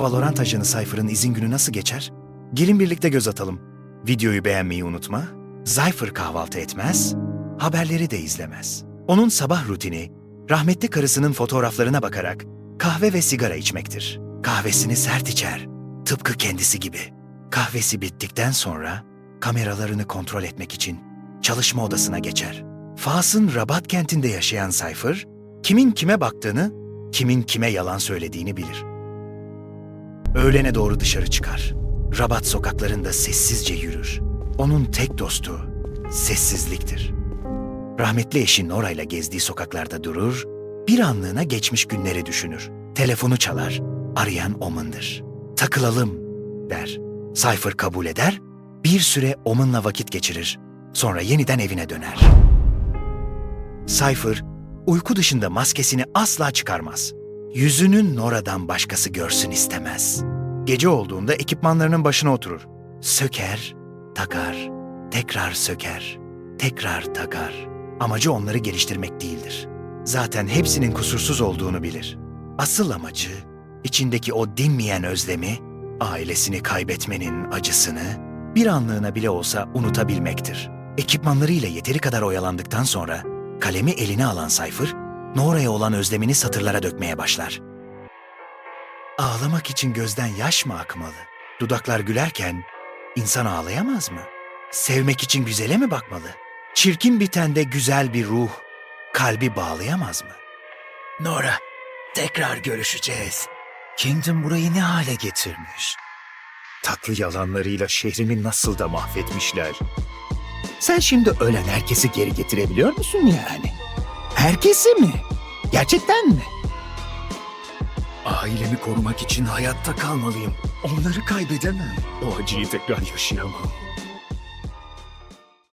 Valorant ajanı Cypher'ın izin günü nasıl geçer? Gelin birlikte göz atalım. Videoyu beğenmeyi unutma. Cypher kahvaltı etmez, haberleri de izlemez. Onun sabah rutini, rahmetli karısının fotoğraflarına bakarak kahve ve sigara içmektir. Kahvesini sert içer, tıpkı kendisi gibi. Kahvesi bittikten sonra kameralarını kontrol etmek için çalışma odasına geçer. Fas'ın Rabat kentinde yaşayan Cypher, kimin kime baktığını, kimin kime yalan söylediğini bilir. Öğlene doğru dışarı çıkar. Rabat sokaklarında sessizce yürür. Onun tek dostu sessizliktir. Rahmetli eşi Nora ile gezdiği sokaklarda durur, bir anlığına geçmiş günleri düşünür. Telefonu çalar, arayan Omen'dır. Takılalım der. Cypher kabul eder, bir süre Omen'la vakit geçirir. Sonra yeniden evine döner. Cypher, uyku dışında maskesini asla çıkarmaz. Yüzünü Nora'dan başkası görsün istemez. Gece olduğunda ekipmanlarının başına oturur. Söker, takar, tekrar söker, tekrar takar. Amacı onları geliştirmek değildir. Zaten hepsinin kusursuz olduğunu bilir. Asıl amacı, içindeki o dinmeyen özlemi, ailesini kaybetmenin acısını bir anlığına bile olsa unutabilmektir. Ekipmanlarıyla yeteri kadar oyalandıktan sonra kalemi eline alan Cypher, Nora'ya olan özlemini satırlara dökmeye başlar. Ağlamak için gözden yaş mı akmalı? Dudaklar gülerken insan ağlayamaz mı? Sevmek için güzele mi bakmalı? Çirkin bir tende güzel bir ruh, kalbi bağlayamaz mı? Nora, tekrar görüşeceğiz. Kingdom burayı ne hale getirmiş? Tatlı yalanlarıyla şehrimi nasıl da mahvetmişler. Sen şimdi ölen herkesi geri getirebiliyor musun yani? Herkesi mi? Gerçekten mi? Ailemi korumak için hayatta kalmalıyım. Onları kaybedemem. O acıyı tekrar yaşayamam.